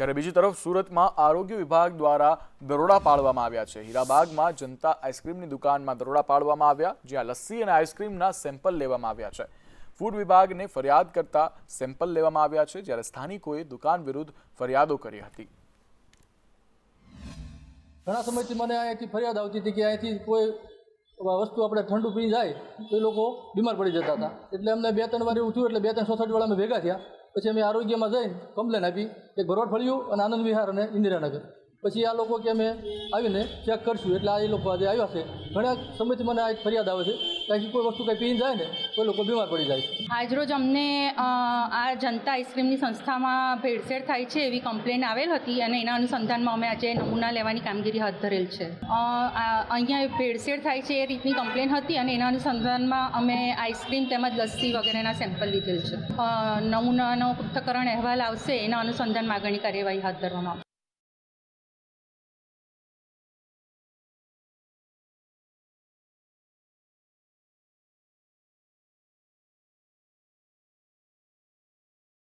ત્યારે બીજી તરફ સુરતમાં આરોગ્ય વિભાગ દ્વારા દરોડા પાડવામાં આવ્યા છે. હીરાબાગમાં જનતા આઈસ્ક્રીમની દુકાનમાં દરોડા પાડવામાં આવ્યા, જ્યાં લસ્સી અને આઈસ્ક્રીમના સેમ્પલ લેવામાં આવ્યા છે. ફૂડ વિભાગને ફરિયાદ કરતા સેમ્પલ લેવામાં આવ્યા છે, જ્યારે સ્થાનિકોએ દુકાન વિરુદ્ધ ફરિયાદો કરી હતી. ઘણા સમયથી મને અહીંયાથી ફરિયાદ આવતી હતી કે અહીંયાથી કોઈ વસ્તુ આપણે ઠંડુ પી જાય તો એ લોકો બીમાર પડી જતા હતા. એટલે અમને બે ત્રણ વાર એવું થયું, એટલે બે ત્રણ સોસાયટીવાળા અમે ભેગા થયા. પછી અમે આરોગ્યમાં જઈને કમ્પ્લેન આપી એક ભરવાડ ફળિયું અને આનંદ વિહાર અને ઇન્દિરાનગર. પછી આ લોકો કે અમે આવીને ચેક કરશું. એટલે આ એ લોકો આજે આવ્યા છે. ઘણા સમયથી મને આ એક ફરિયાદ આવે છે. કારણ કે કોઈ વસ્તુ કંઈ પીને જાય ને, તો લોકો બીમાર પડી જાય આજરોજ અમને આ જનતા આઈસ્ક્રીમની સંસ્થામાં ભેળસેળ થાય છે એવી કમ્પ્લેન આવેલ હતી અને એના અનુસંધાનમાં અમે આજે નમૂના લેવાની કામગીરી હાથ ધરેલ છે. અહીંયા ભેળસેળ થાય છે એ રીતની કમ્પ્લેન હતી અને એના અનુસંધાનમાં અમે આઈસ્ક્રીમ તેમજ લસ્સી વગેરેના સેમ્પલ લીધેલ છે. નમૂનાનો પૃથ્થકરણ અહેવાલ આવશે એના અનુસંધાન માગણી કાર્યવાહી હાથ ધરવામાં